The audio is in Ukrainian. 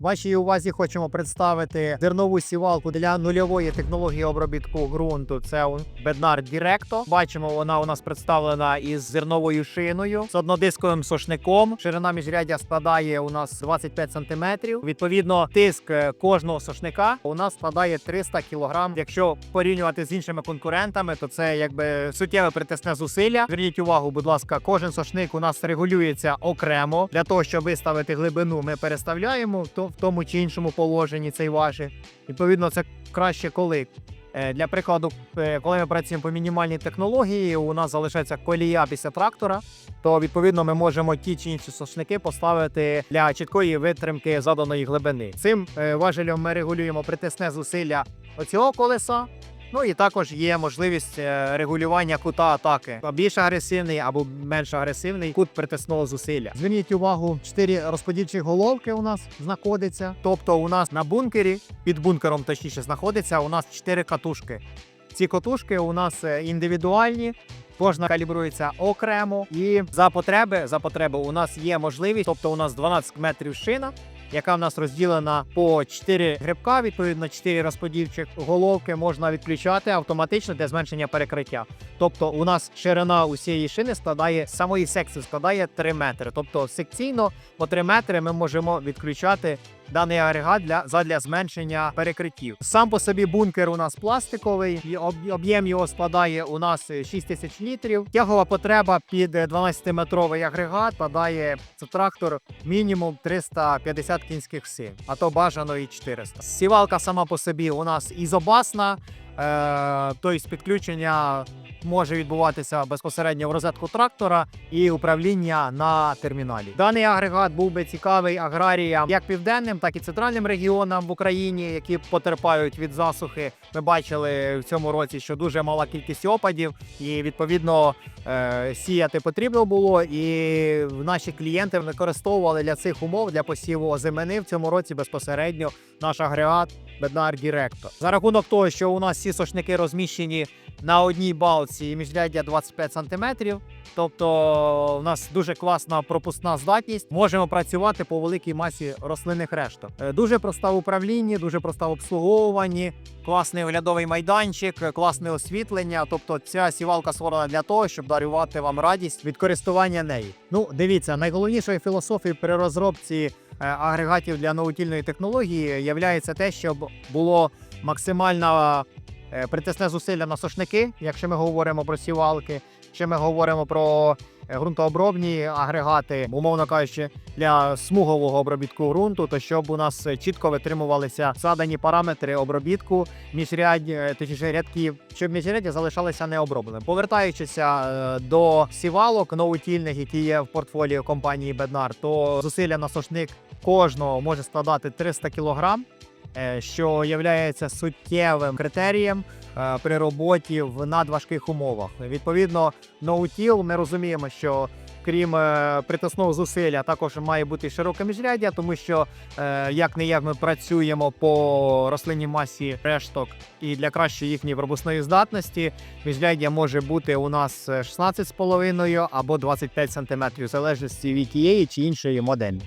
Вашій увазі хочемо представити зернову сівалку для нульової технології обробітку ґрунту. Це Bednar Directo. Бачимо, вона у нас представлена із зерновою шиною з однодисковим сошником. Ширина міжряддя складає у нас 25 см. Відповідно, тиск е, кожного сошника у нас складає 300 кг. Якщо порівнювати з іншими конкурентами, то це якби суттєве притисне зусилля. Зверніть увагу, будь ласка, кожен сошник у нас регулюється окремо. Для того, щоб виставити глибину, ми переставляємо то в тому чи іншому положенні цей важіль. Відповідно, це краще коли. Е, Для прикладу, е, коли ми працюємо по мінімальній технології, у нас залишається колія після трактора, то відповідно ми можемо ті чи інші сошники поставити для чіткої витримки заданої глибини. Цим е, важелем ми регулюємо притисне зусилля оцього колеса. Ну і також є можливість е, регулювання кута атаки. Більш агресивний або менш агресивний кут притисного зусилля. Зверніть увагу, чотири розподільчі головки у нас знаходиться. Тобто, у нас на бункері, під бункером точніше знаходиться у нас чотири катушки. Ці катушки у нас е, індивідуальні. Кожна калібрується окремо, і за потреби, за потреби у нас є можливість, тобто у нас 12 метрів шина, яка в нас розділена по 4 грибка, відповідно 4 розподільчих головки можна відключати автоматично для зменшення перекриття. Тобто у нас ширина усієї шини складає самої секції складає 3 метри. Тобто секційно по 3 метри ми можемо відключати даний агрегат для задля зменшення перекриттів. Сам по собі бункер у нас пластиковий, об'єм його складає у нас 6 тисяч літрів. Тягова потреба під 12-метровий агрегат падає це трактор мінімум 350 кінських сил, а то бажано і 400. Сівалка сама по собі у нас ізобасна, тобто підключення може відбуватися безпосередньо в розетку трактора і управління на терміналі. Даний агрегат був би цікавий аграріям як південним, так і центральним регіонам в Україні, які потерпають від засухи. Ми бачили в цьому році, що дуже мала кількість опадів, і відповідно е, сіяти потрібно було. І наші клієнти використовували для цих умов для посіву озимини в цьому році безпосередньо наш агрегат Bednar Directo. За рахунок того, що у нас всі сошники розміщені на одній балці і міжряддя 25 см, тобто у нас дуже класна пропускна здатність. Можемо працювати по великій масі рослинних решток. Е, Дуже проста в управлінні, дуже проста в обслуговуванні, класний оглядовий майданчик, класне освітлення. Тобто ця сівалка створена для того, щоб дарувати вам радість від користування нею. Ну, дивіться, найголовнішою філософією при розробці агрегатів для новотільної технології є те, щоб було максимально е, притисне зусилля на сошники, якщо ми говоримо про сівалки, якщо ми говоримо про е, ґрунтообробні агрегати, умовно кажучи, для смугового обробітку ґрунту, то щоб у нас е, чітко витримувалися задані параметри обробітку міжрядь, е, точніше рядків, щоб міжряддя залишалися необробленим. Повертаючися е, до сівалок новотільних, які є в портфоліо компанії Bednar, то зусилля на сошник кожного може складати 300 кг, е, що є суттєвим критерієм е, при роботі в надважких умовах. Відповідно, ноутіл ми розуміємо, що крім е, притисного зусилля, також має бути широке міжряддя, тому що е, як не як ми працюємо по рослинній масі решток і для кращої їхньої пропускної здатності, міжряддя може бути у нас е, 16,5 або 25 см, в залежності від тієї чи іншої моделі.